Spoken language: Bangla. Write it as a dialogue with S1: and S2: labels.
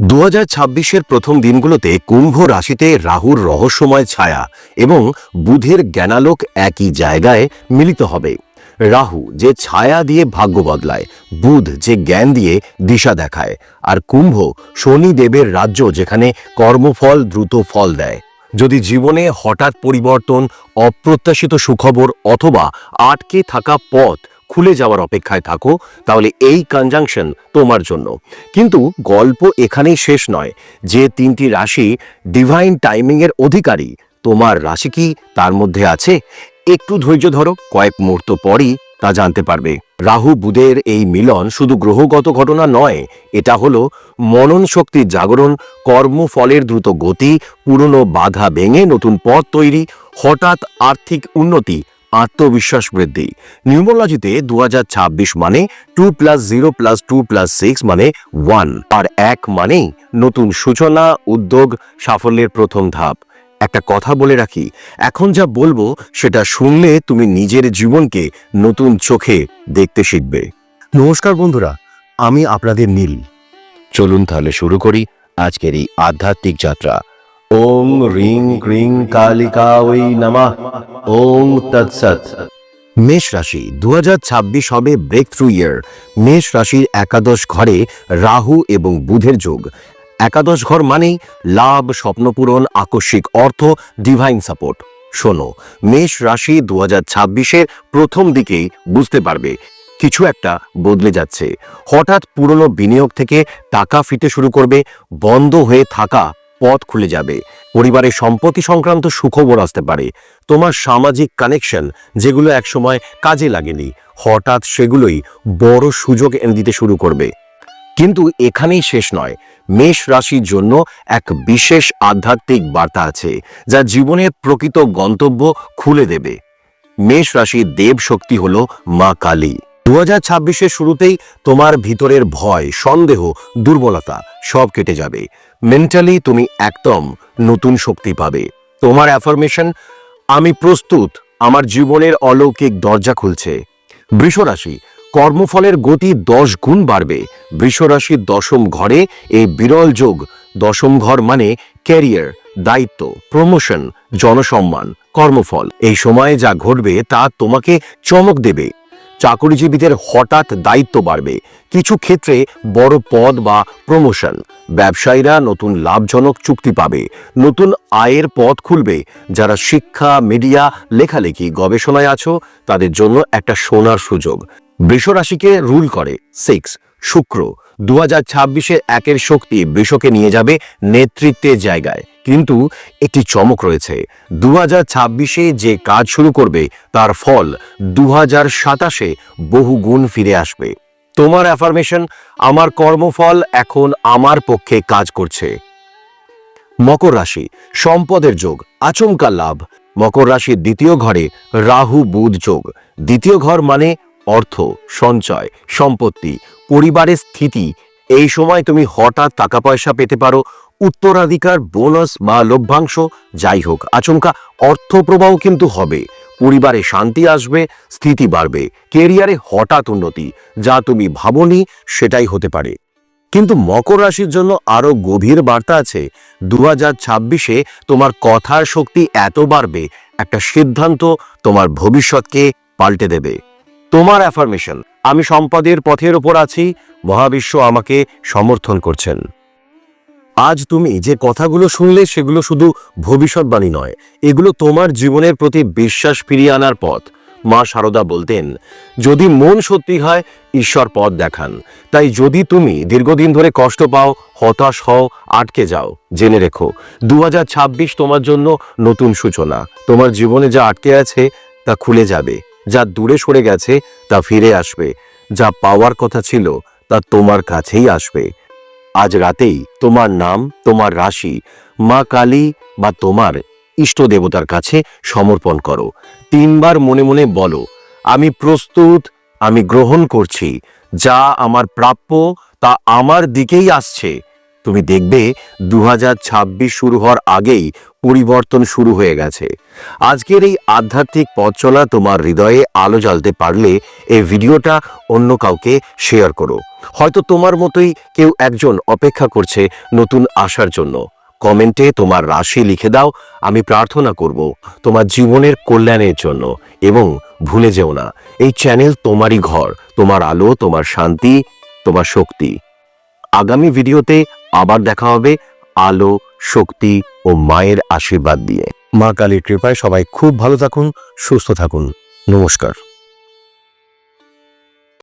S1: দু হাজার প্রথম দিনগুলোতে কুম্ভ রাশিতে রাহুর রহস্যময় ছায়া এবং বুধের জ্ঞানালোক একই জায়গায় মিলিত হবে। রাহু যে ছায়া দিয়ে ভাগ্য বদলায়, বুধ যে জ্ঞান দিয়ে দিশা দেখায়, আর কুম্ভ শনি দেবের রাজ্য যেখানে কর্মফল দ্রুত ফল দেয়। যদি জীবনে হঠাৎ পরিবর্তন, অপ্রত্যাশিত সুখবর অথবা আটকে থাকা পথ খুলে যাওয়ার অপেক্ষায় থাকো, তাহলে এই কনজাংশন তোমার জন্য। কিন্তু গল্প এখানেই শেষ নয়। যে তিনটি রাশি ডিভাইন টাইমিংয়ের অধিকারী, তোমার রাশি কি তার মধ্যে আছে? একটু ধৈর্য ধরো, কয়েক মুহূর্ত পরই তা জানতে পারবে। রাহু বুধের এই মিলন শুধু গ্রহগত ঘটনা নয়, এটা হলো মনন শক্তির জাগরণ কর্মফলের দ্রুত গতি, পুরনো বাধা ভেঙে নতুন পথ তৈরি, হঠাৎ আর্থিক উন্নতি আত্মবিশ্বাস বৃদ্ধি। নিউমোলজিতে দু মানে two plus zero plus two plus six মানে ওয়ান আর এক মানেই নতুন সূচনা, উদ্যোগ, সাফল্যের প্রথম ধাপ। একটা কথা বলে রাখি, এখন যা বলব সেটা শুনলে তুমি নিজের জীবনকে নতুন চোখে দেখতে শিখবে। নমস্কার বন্ধুরা, আমি আপনাদের নীল। চলুন তাহলে শুরু করি আজকের এই আধ্যাত্মিক যাত্রা। ওম রিং ক্রিং কালিকা ওই নমঃ। ওম তৎসৎ মেষ রাশি দু হাজার ছাব্বিশ হবে ব্রেক থ্রু ইয়ার মেষ রাশির একাদশ ঘরে রাহু এবং বুধের যোগ। একাদশ ঘর মানেই লাভ, স্বপ্নপূরণ, আকস্মিক অর্থ ডিভাইন সাপোর্ট শোনো, মেষ রাশি দু হাজার প্রথম দিকেই বুঝতে পারবে, কিছু একটা বদলে যাচ্ছে। হঠাৎ পুরনো বিনিয়োগ থেকে টাকা ফিতে শুরু করবে, বন্ধ হয়ে থাকা পথ খুলে যাবে। পরিবারের সম্পত্তি সংক্রান্ত সুখবর আসতে পারে। তোমার সামাজিক কানেকশন, যেগুলো একসময় কাজে লাগেনি, হঠাৎ সেগুলোই বড় সুযোগ এনে দিতে শুরু করবে। কিন্তু এখানেই শেষ নয়। মেষ রাশির জন্য এক বিশেষ আধ্যাত্মিক বার্তা আছে, যা জীবনের প্রকৃত গন্তব্য খুলে দেবে। মেষ রাশির দেব শক্তি হল মা কালী। দু হাজার ছাব্বিশের শুরুতেই তোমার ভিতরের ভয়, সন্দেহ, দুর্বলতা সব কেটে যাবে। মেন্টালি তুমি একদম নতুন শক্তি পাবে। তোমার অ্যাফরমেশন আমি প্রস্তুত, আমার জীবনের অলৌকিক দরজা খুলছে। বৃষরাশি, কর্মফলের গতি দশ গুণ বাড়বে। বৃষরাশির দশম ঘরে, এই বিরল যোগ, দশম ঘর মানে ক্যারিয়ার দায়িত্ব প্রমোশন জনসম্মান, কর্মফল। এই সময়ে যা ঘটবে তা তোমাকে চমক দেবে। চাকরিজীবীদের হঠাৎ দায়িত্ব বাড়বে। কিছু ক্ষেত্রে বড় পদ বা প্রমোশন। ব্যবসায়ীরা নতুন লাভজনক চুক্তি পাবে। নতুন আয়ের পথ খুলবে। যারা শিক্ষা, মিডিয়া, লেখালেখি, গবেষণায় আছো, তাদের জন্য একটা সোনার সুযোগ। বৃষরাশিকে রুল করে। সিক্স, শুক্র। দু হাজার ছাব্বিশের একের শক্তি বৃষকে নিয়ে যাবে নেতৃত্বের জায়গায়। কিন্তু একটি চমক রয়েছে। দু হাজার ছাব্বিশে যে কাজ শুরু করবে, তার ফল দু হাজার সাতাশে বহু গুণ ফিরে আসবে। তোমার অ্যাফার্মেশন আমার কর্মফল এখন আমার পক্ষে কাজ করছে। মকর রাশি, সম্পদের যোগ, আচমকা লাভ। মকর রাশির দ্বিতীয় ঘরে রাহু বুধ যোগ। দ্বিতীয় ঘর মানে অর্থ, সঞ্চয়, সম্পত্তি, পরিবারের স্থিতি, এই সময় তুমি হঠাৎ টাকা পয়সা পেতে পারো, উত্তরাধিকার, বোনাস বা লভ্যাংশ, যাই হোক, আচমকা অর্থ প্রবাহ কিন্তু হবে। পরিবারে শান্তি আসবে, স্থিতি বাড়বে, কেরিয়ারে হঠাৎ উন্নতি, যা তুমি ভাবনি সেটাই হতে পারে। কিন্তু মকর রাশির জন্য আরও গভীর বার্তা আছে। দু হাজার ছাব্বিশে তোমার কথার শক্তি এত বাড়বে, একটা সিদ্ধান্ত তোমার ভবিষ্যৎকে পাল্টে দেবে। তোমার অ্যাফার্মেশন আমি সম্পদের পথের ওপর আছি, মহাবিশ্ব আমাকে সমর্থন করছেন। আজ তুমি যে কথাগুলো শুনলে সেগুলো শুধু ভবিষ্যৎবাণী নয়, এগুলো তোমার জীবনের প্রতি বিশ্বাস ফিরিয়ে আনার পথ। মা সারদা বলতেন, যদি মন সত্যি হয়, ঈশ্বর পথ দেখান। তাই যদি তুমি দীর্ঘদিন ধরে কষ্ট পাও, হতাশ হও, আটকে যাও, জেনে রেখো দু হাজার ছাব্বিশ তোমার জন্য নতুন সূচনা। তোমার জীবনে যা আটকে আছে, তা খুলে যাবে। যা দূরে সরে গেছে তা ফিরে আসবে। যা পাওয়ার কথা ছিল তা তোমার কাছেই আসবে। আজ রাতেই তোমার নাম, তোমার রাশি, মা কালী বা তোমার ইষ্ট দেবতার কাছে সমর্পণ করো। তিনবার মনে মনে বলো, আমি প্রস্তুত, আমি গ্রহণ করছি। যা আমার প্রাপ্য তা আমার দিকেই আসছে। তুমি দেখবে দু হাজার ছাব্বিশ শুরু হওয়ার আগেই পরিবর্তন শুরু হয়ে গেছে। আজকের এই আধ্যাত্মিক পথ চলা তোমার হৃদয়ে আলো জ্বালতে পারলে এই ভিডিওটা অন্য কাউকে শেয়ার করো। হয়তো তোমার মতোই কেউ একজন অপেক্ষা করছে নতুন আশার জন্য। কমেন্টে তোমার রাশি লিখে দাও, আমি প্রার্থনা করব তোমার জীবনের কল্যাণের জন্য এবং ভুলে যেও না। এই চ্যানেল তোমারই ঘর, তোমার আলো, তোমার শান্তি, তোমার শক্তি। আগামী ভিডিওতে আবার দেখা হবে আলো, শক্তি ও মায়ের আশীর্বাদ দিয়ে। মা কালীর কৃপায় সবাই খুব ভালো থাকুন, সুস্থ থাকুন। নমস্কার।